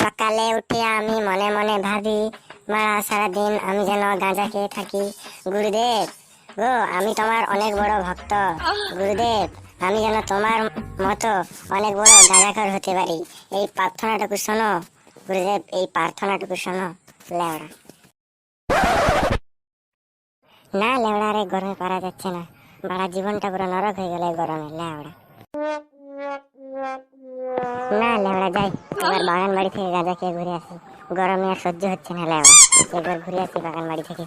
সকালে উঠে আমি মনে মনে ভাবি, মা, সারাদিন আমি যেন গাঁজা খেয়ে থাকি। গুরুদেব, গো, আমি তোমার অনেক বড় ভক্ত। গুরুদেব, আমি যেন তোমার মতো অনেক বড় গাঁজাখর হতে পারি। এই প্রার্থনাটুকু শোনো। গুরুদেব, এই প্রার্থনাটুকু শোনো। লেওড়া। না, লেওড়া রে গরমে পারা যাচ্ছে না। বাড়া জীবনটা পুরো নরক হয়ে গেল গরমে, লেওড়া। না, লেওড়া, যাই। এবার বাগান বাড়ি থেকে গাঁজা খেয়ে ঘুরে আসি। গরমে আর সহ্য হচ্ছে না, লেওড়া। এবার ঘুরে আসি বাগান বাড়ি থেকে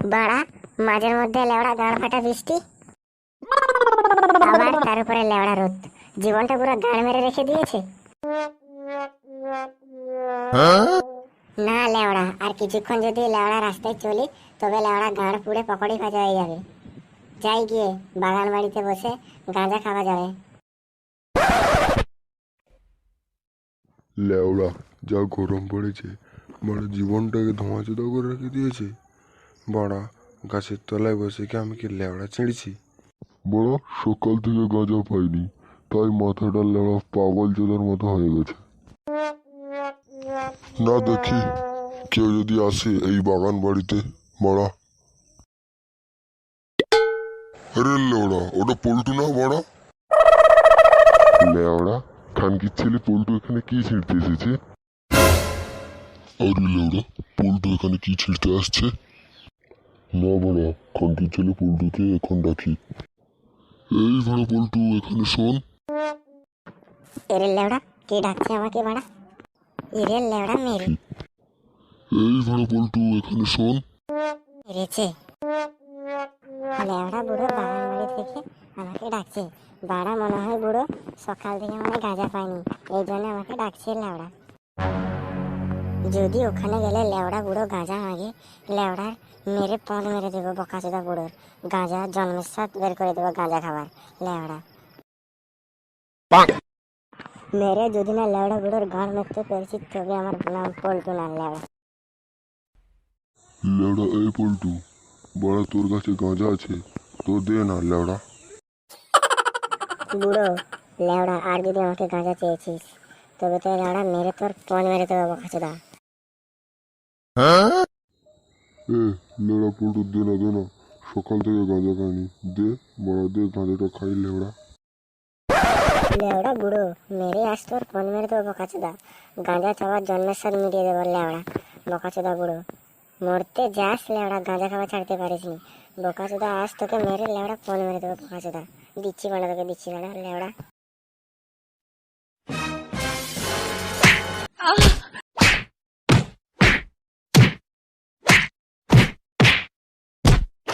বাড়া, মাঝের মধ্যে লেওড়া, গাড় ফাটা বৃষ্টি। আবার তার উপরে লেওড়া রোদ। জীবনটা পুরো গাড় মেরে রেখে দিয়েছে। না লেওড়া, আর কিছুক্ষণ যদি লেওড়া রাস্তায় চলি, তবে লেওড়া গাঁড় পুড়ে পকড়ি ভাজা হয়ে যাবে। যাই গিয়ে বাগান বাড়িতে বসে গাঁজা খাওয়া যাবে। লেওড়া, যা গরম পড়েছে বড় জীবনটাকে ধোঁয়াচোদা করে রেখে দিয়েছে। বড়া গাছের তলায় বসে কি আমি কি লেওড়া ছেড়েছি বড়, সকাল থেকে গাঁজা পাইনি, তাই মাথাটা লেওড়া পাগল চোদার মতো হয়ে গেছে। না দেখি, কেউ যদি আসে এই বাগান বাড়িতে, বড়া। আরে লেওড়া, ওটা পল্টু না বড়া? লেওড়া, খানকির ছেলে পল্টু এখানে কি ছিঁড়তে এসেছে? আরে লেওড়া, পল্টু এখানে কি ছিঁড়তে আসছে? না বড়া খানকির ছেলে পল্টুকে এখন ডাকি। এই ভাড়া পল্টু এখানে শোন। এরে লেওড়া কে ডাকছে আমাকে বাড়া এরে লেওড়া মেরে। এই ভাড়া পল্টু এখানে শোন। মেরেছে। লেওড়া বুড়ো বাগান বাড়ি থেকে আমাকে ডাকছে। বাড়া মনে হয় বুড়ো সকাল থেকে মানে গাঁজা পায়নি এই জন্য আমাকে ডাকছে লেওড়া। যদি ওখানে গেলে লেওড়া গুঁড়ো গাঁজা মাগে লেওড়ার মেরে পদ মেরে দেবো বকাচোদা বুড়োর। গাঁজা জন্মের সাথ বের করে দেবো গাঁজা খাবার। লেওড়া। মেরে যদি না লেওড়া বুড়োর গাঁড় মারতে পেরেছি তবে আমার নাম পল্টু না লেওড়া। লেওড়া এই পল্টু বড়া তোর কাছে গাঁজা আছে তো দে না লেওড়া। বুড়ো লেওড়া আর যদি আমাকে গাঁজা চেয়েছিস তবে তো লেওড়া মেরে তোর পন মেরে দেবো বকাচোদা। এ লেওড়া পল্টু দে না দে না। সকাল থেকে গাঁজা খাইনি। দে, বড়া দে, গাঁজাটা খাই লেওড়া। লেওড়া বুড়ো, মেরে আস তোর, ফোন মেরে দেবো বকাচোদা। গাঁজা চাওয়ার জন্মের সাথে মিটিয়ে দেবো লেওড়া, বকাচোদা বুড়ো। মরতে যাস লেওড়া, গাঁজা খাওয়া ছাড়তে পারিস নি। বকাচোদা আস তোকে মেরে লেওড়া, ফোন মেরে দেবো বকাচোদা। দিচ্ছি বানা তোকে, দিচ্ছি বানা লেওড়া।